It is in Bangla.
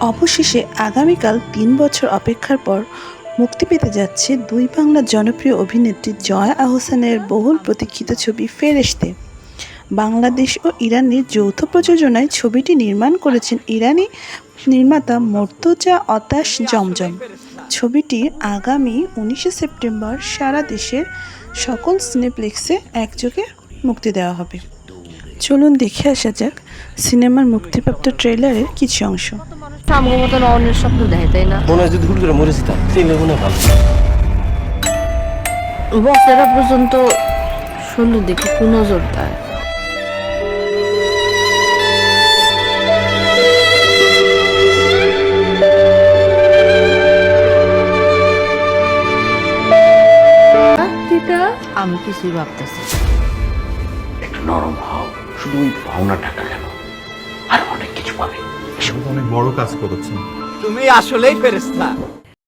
অবশেষে আগামীকাল তিন বছর অপেক্ষার পর মুক্তি পেতে যাচ্ছে দুই বাংলার জনপ্রিয় অভিনেত্রী জয়া আহসানের বহুল প্রতীক্ষিত ছবি ফেরেশতে বাংলাদেশ ও ইরানের যৌথ প্রযোজনায় ছবিটি নির্মাণ করেছেন ইরানি নির্মাতা মর্তজা অতাশ জমজম। ছবিটি আগামী উনিশে সেপ্টেম্বর সারা দেশের সকল সিনেপ্লেক্সে একযোগে মুক্তি দেওয়া হবে। চলুন দেখে আসা যাক সিনেমার মুক্তিপ্রাপ্ত ট্রেলারের কিছু অংশ। আমগো মতন অন্যের স্বপ্ন দেখে তাই না? মনে হয় যদি হুট করে মরে যেতাম তাহলে মনে হয় ভালো। বক্সেরা পর্যন্ত শরীরের দিকে কু নজর দেয়। আমি কিছুই ভাবতেছি একটু নরম হও শুধু ওই পাওনা টাকা কেন? আর অনেক কিছু পাবে। অনেক বড় কাজ করেছেন। তুমি আসলেই ফেরেস্তা